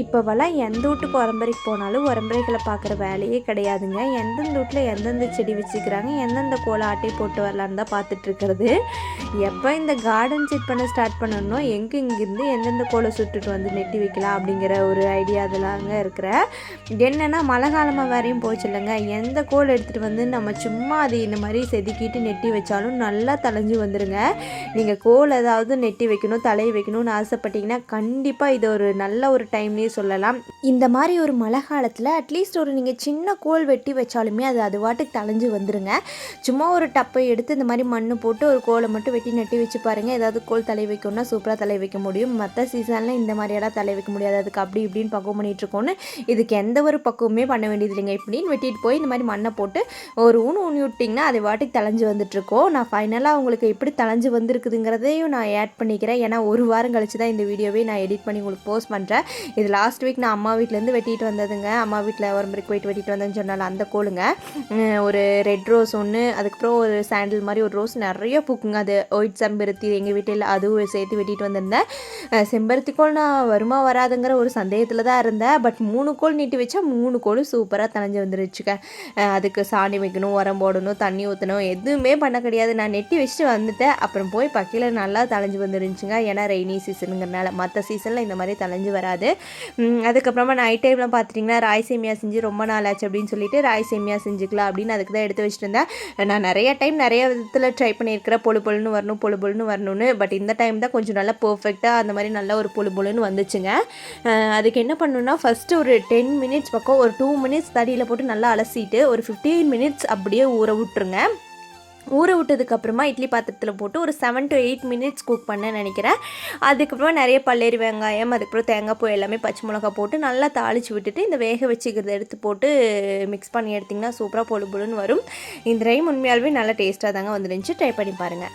இப்போவெல்லாம் எந்த வீட்டுக்கு உரம்பரைக்கு போனாலும் உரம்பரைகளை பார்க்குற வேலையே கிடையாதுங்க. எந்தெந்த வீட்டில் எந்தெந்த செடி வச்சுக்கிறாங்க எந்தெந்த கோல ஆட்டை போட்டு வரலான்னு தான் பார்த்துட்ருக்கிறது எப்போ இந்த கார்டன் செட் பண்ண ஸ்டார்ட் பண்ணணும் எங்கே இங்கேருந்து எந்தெந்த கோலை சுட்டுட்டு வந்து நெட்டி வைக்கலாம் அப்படிங்கிற ஒரு ஐடியா இதெல்லாங்க இருக்கிற. என்னென்னா மழை காலமாக வேறையும் போச்சு இல்லைங்க. எந்த கோல் எடுத்துகிட்டு வந்து நம்ம சும்மா அது இந்த மாதிரி செதுக்கிட்டு நெட்டி வச்சாலும் நல்லா தலைஞ்சு வந்துடுங்க நீங்கள் கோல் ஏதாவது நெட்டி வைக்கணும் தலையை வைக்கணும்னு ஆசைப்பட்டீங்கன்னா கண்டிப்பாக இது ஒரு நல்ல ஒரு டைம்லேயே சொல்லலாம். இந்த மாதிரி ஒரு மழை காலத்தில் அட்லீஸ்ட் ஒரு நீங்கள் சின்ன கோல் வெட்டி வச்சாலுமே அது அது வாட்டுக்கு தலைஞ்சு வந்துடுங்க சும்மா ஒரு டப்பை எடுத்து இந்த மாதிரி மண் போட்டு ஒரு கோலை மட்டும் வெட்டி நட்டி வச்சு பாருங்கள் ஏதாவது கோல் தலை வைக்கணும்னா சூப்பராக தலை வைக்க முடியும். மற்ற சீசனில் இந்த மாதிரியெல்லாம் தலை வைக்க முடியாது. அதுக்கு அப்படி இப்படின்னு பக்குவம் பண்ணிட்டுருக்கோன்னு இதுக்கு எந்த ஒரு பக்குவமே பண்ண வேண்டியது இல்லைங்க. இப்படின்னு வெட்டிட்டு போய் இந்த மாதிரி மண்ணை போட்டு ஒரு ஊனு ஊனி விட்டிங்கன்னா அது வாட்டுக்கு தலைஞ்சு வந்துட்டுருக்கோம் நான் ஃபைனலாக உங்களுக்கு எப்படி தலைஞ்சு வந்திருக்குதுங்கிறதையும் நான் ஆட் பண்ணிக்கிறேன். ஏன்னா ஒரு வாரம் கழிச்சு தான் இந்த வீடியோவே நான் எடிட் பண்ணி உங்களுக்கு போஸ்ட் பண்ணுறேன் இதில் லாஸ்ட் வீக் நான் அம்மா வீட்டிலேருந்து வெட்டிட்டு வந்ததுங்க. அம்மா வீட்டில் ஒரு முறைக்கு போயிட்டு வெட்டிட்டு வந்தேன்னு சொன்னால அந்த கோளுங்க. ஒரு ரெட் ரோஸ் ஒன்று அதுக்கப்புறம் ஒரு சாண்டில் மாதிரி ஒரு ரோஸ் நிறைய பூக்குங்க. அது ஒயிட் செம்பருத்தி எங்கள் வீட்டில் அதுவும் சேர்த்து வெட்டிட்டு வந்திருந்தேன். செம்பருத்தி கோள் நான் வருமா வராதுங்கிற ஒரு சந்தேகத்தில் தான் இருந்தேன். பட் மூணு கோல் நீட்டி வச்சா மூணு கோளும் சூப்பராக தனைஞ்சு வந்துருச்சுக்க அதுக்கு சாணி வைக்கணும் உரம் போடணும் தண்ணி ஊற்றணும் எதுவுமே பண்ண கிடையாது. நான் நெட்டி வச்சுட்டு வந்துட்டேன். அப்புறம் போய் பக்கையில் நல்லா தளைஞ்சு வந்துருந்துச்சுங்க. ஏன்னா ரெய்னி சீசனுங்கிறனால மற்ற சீசனில் இந்த மாதிரி தளைஞ்சு வராது. அதுக்கப்புறமா நைட் டைமில் பார்த்துட்டிங்கன்னா ராய் சேமியா செஞ்சு ரொம்ப நாள் ஆச்சு அப்படின்னு சொல்லிட்டு ராய் சேமியா செஞ்சுக்கலாம் அப்படின்னு அதுக்கு தான் எடுத்து வச்சுட்டு இருந்தேன் நான் நிறைய டைம் நிறைய விதத்தில் ட்ரை பண்ணியிருக்கிறேன். பொழு பொழுன்னு வரணும் பொழு பொழுன்னு வரணும்னு. பட் இந்த டைம் தான் கொஞ்சம் நல்லா பர்ஃபெக்டாக அந்த மாதிரி நல்ல ஒரு பொழு பொழுன்னு வந்துச்சுங்க. அதுக்கு என்ன பண்ணணும்னா ஃபஸ்ட்டு ஒரு டென் மினிட்ஸ் பக்கம் ஒரு டூ மினிட்ஸ் தடியில் போட்டு நல்லா அலசிட்டு ஒரு ஃபிஃப்டீன் மினிட்ஸ் அப்படியே ஊற விட்டுருங்க. ஊற விட்டதுக்கப்புறமா இட்லி பாத்திரத்தில் போட்டு ஒரு seven to eight minutes cook பண்ண நினைக்கிறேன். அதுக்கப்புறமா நிறைய பல்லேரி வெங்காயம் அதுக்கப்புறம் தேங்காய் பூ எல்லாமே பச்சை மிளகா போட்டு நல்லா தாளித்து விட்டுட்டு இந்த வேக வச்சுக்கிறத எடுத்து போட்டு மிக்ஸ் பண்ணி எடுத்திங்கன்னா சூப்பராக பொழு பொழுன்னு வரும். இந்த ரைம் உண்மையாலுமே நல்லா டேஸ்ட்டாக தாங்க வந்துருந்துச்சு. ட்ரை பண்ணி பாருங்கள்